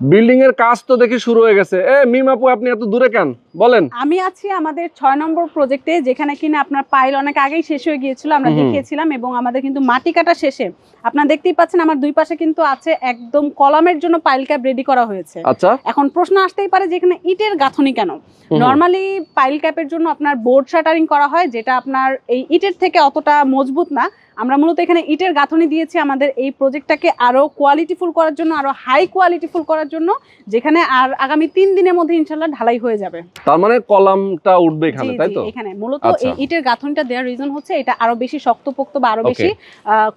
Building এর কাজ তো দেখি শুরু হয়ে গেছে। এ মিম আপু আপনি এত দূরে কেন? বলেন। আমি আছি আমাদের ছয় নম্বর প্রজেক্টে যেখানে কিনা আপনার পাইল অনেক আগেই শেষ হয়ে গিয়েছিল আমরা। দেখিয়েছিলাম এবং আমাদের কিন্তু মাটি কাটা শেষে। আপনারা দেখতেই পাচ্ছেন আমার দুই পাশে কিন্তু আছে একদম কলামের জন্য পাইল ক্যাপ রেডি করা হয়েছে। আচ্ছা। এখন প্রশ্ন আসতেই পারে যে এখানে ইটের গাঁথনি কেন। নর্মালি পাইল ক্যাপের জন্য আপনার বোর্ড শাটারিং করা হয় যেটা আপনার এই ইটের থেকে অতটা মজবুত না। আমরা মূলত এখানে ইটের গাঁথনি দিয়েছি আমাদের এই প্রজেক্টটাকে আরও কোয়ালিটিফুল করার জন্য আরও হাই কোয়ালিটিফুল করার জন্য যেখানে আর আগামী তিন দিনের মধ্যে ইনশাল্লাহ ঢালাই হয়ে যাবে। তার মানে কলামটা উঠবে এখানে তাই তো? এখানে। মূলত আচ্ছা। ইটের গাঁথনিটা দেওয়ার রিজন হচ্ছে এটা আরও বেশি শক্তপোক্ত বা আরও. বেশি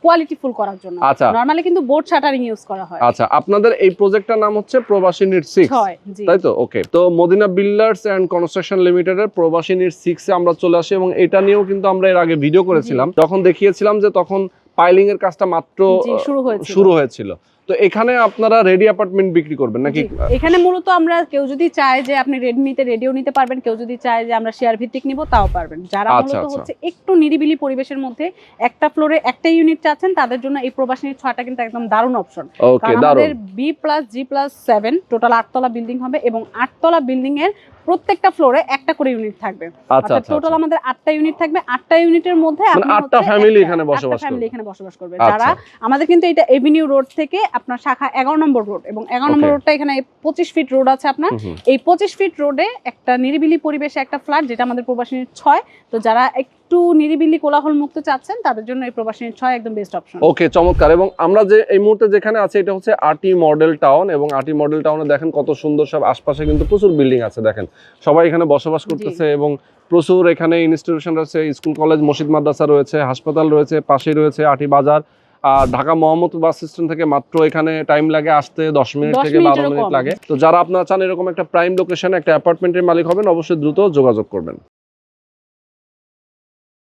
কোয়ালিটিফুল করার জন্য। আচ্ছা। নর্মালি কিন্তু বোর্ড শাটারিং ইউজ করা হয়। আচ্ছা আপনাদের এই প্রজেক্টটার নাম হচ্ছে প্রবাসী নিট সিক্স ছয় জি। তাই তো? ওকে তো মদিনা বিল্ডার্স এন্ড কনস্ট্রাকশন লিমিটেডের প্রবাসী নিট সিক্স এ আমরা চলে আসি এবং এটা নিয়েও কিন্তু আমরা এর আগে ভিডিও করেছিলাম। তখন দেখিয়েছিলাম যে তখন পাইলিং এর কাজটা মাত্র শুরু হয়েছিল। তো এখানে আপনারা রেডি অ্যাপার্টমেন্ট বিক্রি করবেন নাকি? এখানে মূলত আমরা কেউ যদি চায় যে আপনি রেডমিতে রেডিও নিতে পারবেন কেউ যদি চায় যে আমরা শেয়ার ভিত্তিক নিব তাও পারবেন। যারা আচ্ছা, মূলত আচ্ছা। হচ্ছে একটু নিরিবিলি পরিবেশের মধ্যে একটা ফ্লোরে একটা ইউনিট চাচ্ছেন তাদের জন্য এই প্রবাসনী ছয়টা কিন্তু একদম দারুণ অপশন কারণ আমাদের B plus G plus seven total আটতলা building হবে এবং আটতলা বিল্ডিং এর প্রত্যেকটা ফ্লোরে একটা করে ইউনিট থাকবে আচ্ছা অর্থাৎ আচ্ছা টোটাল আচ্ছা। আমাদের আটটা ইউনিট থাকবে আটটা ইউনিটের মধ্যে মানে আটটা ফ্যামিলি এখানে বসবাস করবে। এখানে বসবাস করবে আচ্ছা। যারা আমাদের কিন্তু এটা এভিনিউ রোড থেকে আপনার শাখা এগারো নম্বর রোড এবং এগারো নম্বর Okay. রোডটা এখানে পঁচিশ ফিট রোড আছে আপনার। এই পঁচিশ ফিট রোডে একটা নিরিবিলি পরিবেশে একটা ফ্ল্যাট যেটা আমাদের প্রবাসী ছয় তো যারা একটু নিরিবিলি কোলাহল মুক্ত চাচ্ছেন তাদের জন্য এই প্রবাসিনীর ছয় একদম বেস্ট অপশন ওকে চমৎকার। এবং আমরা যে এই মুহূর্তে যেখানে আছি এটা হচ্ছে আটি মডেল টাউন এবং আটি মডেল টাউনে দেখেন কত সুন্দর সব আশপাশে কিন্তু প্রচুর বিল্ডিং আছে দেখেন। সবাই এখানে বসবাস করতেছে এবং প্রচুর এখানে ইনস্টিটিউশন রয়েছে স্কুল কলেজ মসজিদ মাদ্রাসা রয়েছে হাসপাতাল রয়েছে পাশেই রয়েছে আটি বাজার। আর ঢাকা মোহাম্মদ বাস স্টেশন থেকে মাত্র এখানে টাইম লাগে আসতে দশ মিনিট থেকে বারো মিনিট লাগে। তো যারা আপনারা চান এরকম একটা প্রাইম লোকেশনে একটা অ্যাপার্টমেন্টের মালিক হবেন অবশ্যই দ্রুত যোগাযোগ করবেন।